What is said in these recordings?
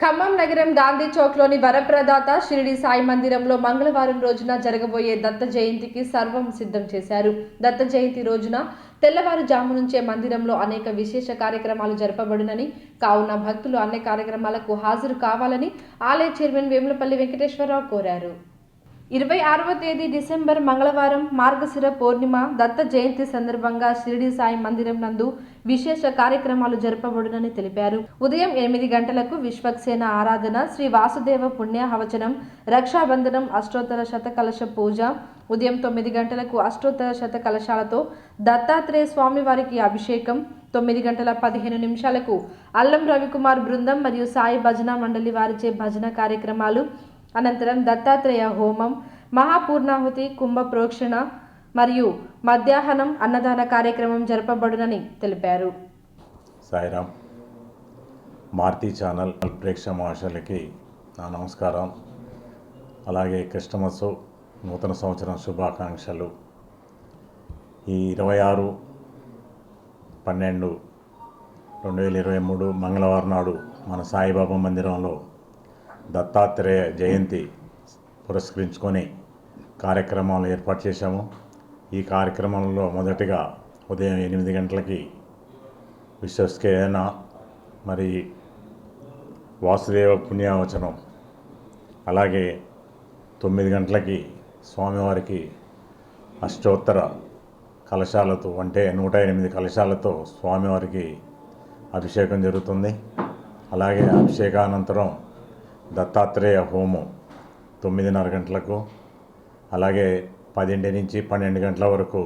ఖమ్మం నగరం గాంధీ చౌక్లోని వరప్రదాత షిరిడి సాయి మందిరంలో మంగళవారం రోజున జరగబోయే దత్త జయంతికి సర్వం సిద్ధం చేశారు. దత్త జయంతి రోజున తెల్లవారుజాము నుంచే మందిరంలో అనేక విశేష కార్యక్రమాలు జరపబడునని కావున భక్తులు అన్ని కార్యక్రమాలకు హాజరు కావాలని ఆలయ చైర్మన్ వేములపల్లి వెంకటేశ్వరరావు కోరారు. ఇరవై ఆరవ తేదీ డిసెంబర్ మంగళవారం మార్గశిర పౌర్ణిమ దత్త జయంతి సందర్భంగా షిరిడి సాయి మందిరం నందు విశేష కార్యక్రమాలు జరపబడునని తెలిపారు. ఉదయం ఎనిమిది గంటలకు విశ్వక్సేన ఆరాధన శ్రీ వాసుదేవ పుణ్యహవచనం రక్షాబంధనం అష్టోత్తర శతకలశ పూజ ఉదయం తొమ్మిది గంటలకు అష్టోత్తర శతకలశాలతో దత్తాత్రేయ స్వామివారికి అభిషేకం తొమ్మిది గంటల పదిహేను నిమిషాలకు అల్లం రవికుమార్ బృందం మరియు సాయి భజన మండలి వారిచే భజన కార్యక్రమాలు అనంతరం దత్తాత్రేయ హోమం మహాపూర్ణాహుతి కుంభ ప్రోక్షణ మరియు మధ్యాహ్నం అన్నదాన కార్యక్రమం జరపబడునని తెలిపారు. సాయిరామ్ మారుతి ఛానల్ ప్రేక్ష మహాశయులకి నా నమస్కారం. అలాగే క్రిస్టమస్ నూతన సంవత్సరం శుభాకాంక్షలు. ఈ ఇరవై ఆరు పన్నెండు రెండు వేల ఇరవై మూడు మంగళవారం నాడు మన సాయిబాబా మందిరంలో దత్తాత్రేయ జయంతి పురస్కరించుకొని కార్యక్రమాలు ఏర్పాటు చేశాము. ఈ కార్యక్రమంలో మొదటిగా ఉదయం ఎనిమిది గంటలకి విశ్వస్కేన మరి వాసుదేవ పుణ్యావచనం అలాగే తొమ్మిది గంటలకి స్వామివారికి అష్టోత్తర కలశాలతో అంటే నూట ఎనిమిది కలశాలతో స్వామివారికి అభిషేకం జరుగుతుంది. అలాగే అభిషేకానంతరం దత్తాత్రేయ హోమం తొమ్మిదిన్నర గంటలకు అలాగే పదింటి నుంచి పన్నెండు గంటల వరకు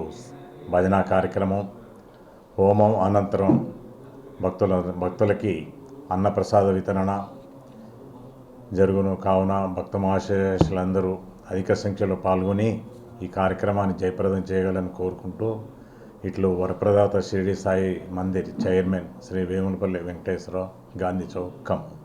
భజన కార్యక్రమం. హోమం అనంతరం భక్తుల భక్తులకి అన్నప్రసాద వితరణ జరుగును. కావున భక్త మహాశేషులందరూ అధిక సంఖ్యలో పాల్గొని ఈ కార్యక్రమాన్ని జయప్రదం చేయగలని కోరుకుంటూ ఇట్లు వరప్రదాత షిరిడి సాయి మందిర్ చైర్మన్ శ్రీ వేములపల్లి వెంకటేశ్వరరావు గాంధీ చౌక్. ఖమ్మం